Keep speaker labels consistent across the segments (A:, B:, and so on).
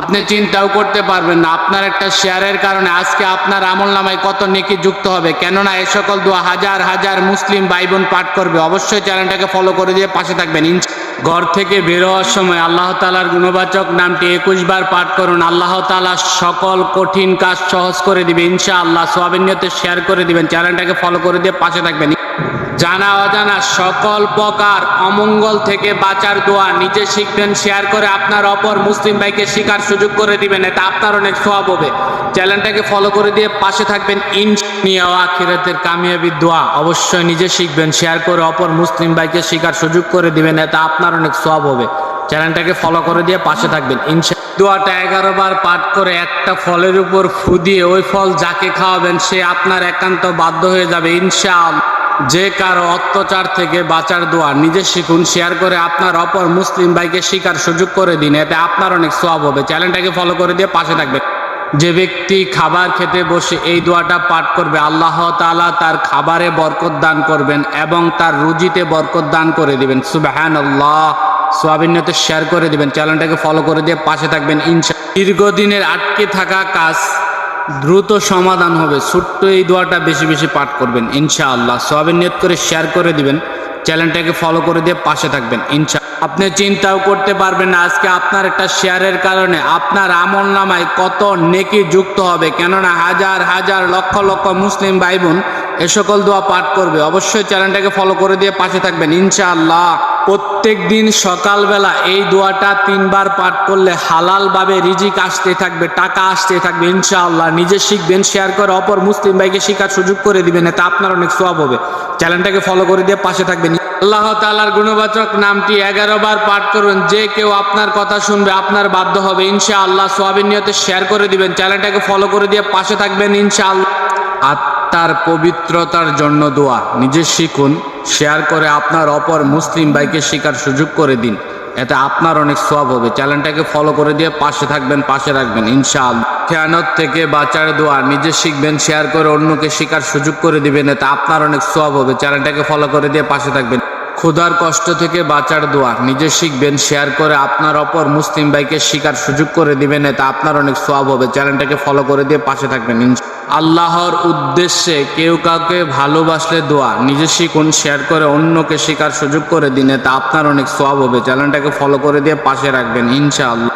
A: আপনি চিন্তাও করতে পারবেন না। আপনার একটা শেয়ারের কারণে আজকে আপনার আমল নামায় কত নেকি যুক্ত হবে। কেননা এ সকল দোয়া হাজার হাজার মুসলিম ভাই বোন পাঠ করবে। অবশ্যই চ্যানেলটাকে ফলো করে দিয়ে পাশে থাকবেন। ঘর থেকে বের হওয়ার সময় আল্লাহ তালার গুণবাচক নামটি একুশ বার পাঠ করুন। আল্লাহ তালা সকল কঠিন কাজ সহজ করে দিবে। ইনশা আল্লাহ সোয়াবিন নিয়তে শেয়ার করে দিবেন। চ্যানেলটাকে ফলো করে দিয়ে পাশে থাকবেন। জানা অজানা সকল প্রকার অমঙ্গল থেকে বাঁচার দোয়া নিজে শিখবেন শেয়ার করে আপনার অপর মুসলিম ভাইকে শিকার সুযোগ করে দিবেন, এটা আপনার অনেক সব হবে। চ্যানেলটাকে ফলো করে দিয়ে পাশে থাকবেন ইনশিয়া আখিরাতের কামিয়াবি দোয়া অবশ্যই নিজে শিখবেন শেয়ার করে অপর মুসলিম ভাইকে শিকার সুযোগ করে দিবেন, এটা আপনার অনেক সব হবে। চ্যানেলটাকে ফলো করে দিয়ে পাশে থাকবেন ইনশা দোয়াটা এগারো বার পাঠ করে একটা ফলের উপর ফু দিয়ে ওই ফল যাকে খাওয়াবেন, সে আপনার একান্ত বাধ্য হয়ে যাবে, ইনশাআল্লাহ। যে কারও অত্যাচার থেকে বাঁচার দোয়া নিজে শিখুন শেয়ার করে আপনার অপর মুসলিম ভাইকে শিকার সুযোগ করে দিন, এতে আপনার অনেক সব হবে। চ্যানেলটাকে ফলো করে দিয়ে পাশে থাকবেন। যে ব্যক্তি খাবার খেতে বসে এই দোয়াটা পাঠ করবে, আল্লাহ তাআলা তার খাবারে বরকত দান করবেন এবং তার রুজিতে বরকত দান করে দিবেন। সুবাহান আল্লাহ সোয়াবিন্যতে শেয়ার করে দিবেন। চ্যানেলটাকে ফলো করে দিয়ে পাশে থাকবেন, ইনশা দীর্ঘদিনের আটকে থাকা কাজ দ্রুত সমাধান হবে। ছোট্ট এই দোয়াটা বেশি বেশি পাঠ করবেন, ইনশাআল্লাহ। সোয়াবিন নিয়ত করে শেয়ার করে দিবেন, চ্যানেলটাকে ফলো করে দিয়ে পাশে থাকবেন, ইনশা আপনি চিন্তাও করতে পারবেন না, আজকে আপনার একটা শেয়ারের কারণে আপনার আমল নামায় কত নেকি যুক্ত হবে। কেননা হাজার হাজার, লক্ষ লক্ষ মুসলিম ভাই বোন এ সকল দোয়া পাঠ করবে। অবশ্যই চ্যানেলটাকে ফলো করে দিয়ে পাশে থাকবেন, ইনশাআল্লাহ। প্রত্যেক দিন সকালবেলা এই দোয়াটা তিনবার পাঠ করলে হালালভাবে রিজিক আসতে থাকবে, টাকা আসতে থাকবে, ইনশাআল্লাহ। নিজে শিখবেন শেয়ার করে অপর মুসলিম ভাইকে শিখার সুযোগ করে দিবেন, এতে আপনার অনেক সব হবে। চ্যানেলটাকে ফলো করে দিয়ে পাশে থাকবেন। আল্লাহ তাআলার গুণবাচক নামটি এগারো বার পাঠ করুন, যে কেউ আপনার কথা শুনবে, আপনার বাধ্য হবে। ইনশাআল্লাহ সোয়াবিন নিয়তে শেয়ার করে দিবেন। চ্যানেলটাকে ফলো করে দিয়ে পাশে থাকবেন, ইনশাআল্লাহ। আত্মার পবিত্রতার জন্য দোয়া। নিজে শিখুন, শেয়ার করে আপনার অপর মুসলিম ভাইকে শিকার সুযোগ করে দিন। এতে আপনার অনেক সব হবে। চ্যানেলটাকে ফলো করে দিয়ে পাশে থাকবেন, পাশে রাখবেন ইনশাল খেয়ানত থেকে বাঁচার দোয়া, নিজে শিখবেন, শেয়ার করে অন্যকে শিকার সুযোগ করে দিবেন, এতে আপনার অনেক সব হবে। চ্যানেলটাকে ফলো করে দিয়ে পাশে থাকবেন। ক্ষুধার কষ্ট থেকে বাঁচার দোয়া। নিজে শিখবেন শেয়ার করে আপনার অপর মুসলিম ভাইকে শিকার সুযোগ করে দিবেন, এতে আপনার অনেক সব হবে। চ্যানেলটাকে ফলো করে দিয়ে পাশে থাকবেন আল্লাহর উদ্দেশ্যে কেউ কাউকে ভালোবাসলে দোয়া। নিজে শিখুন শেয়ার করে অন্যকে শিকার সুযোগ করে দিন, এতে আপনার অনেক সব হবে। চ্যানেলটাকে ফলো করে দিয়ে পাশে রাখবেন, ইনশাআল্লাহ।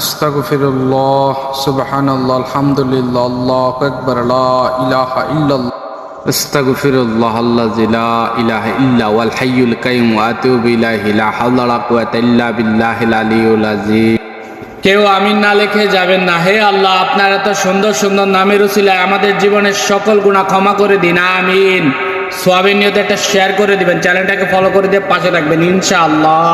B: আস্তাগফিরুল্লাহ, সুবহানাল্লাহ, আলহামদুলিল্লাহ, আল্লাহু আকবার, লা ইলাহা ইল্লাল্লাহ।
A: কেউ আমিন না লিখে যাবেন না। হে আল্লাহ, আপনার এত সুন্দর সুন্দর নামের উসিলায় আমাদের জীবনের সকল গুণা ক্ষমা করে দিন। আমিন। সোয়াবিন নিয়তে একটা শেয়ার করে দিবেন। চ্যানেলটাকে ফলো করে দিয়ে পাশে রাখবেন ইনশাআল্লাহ।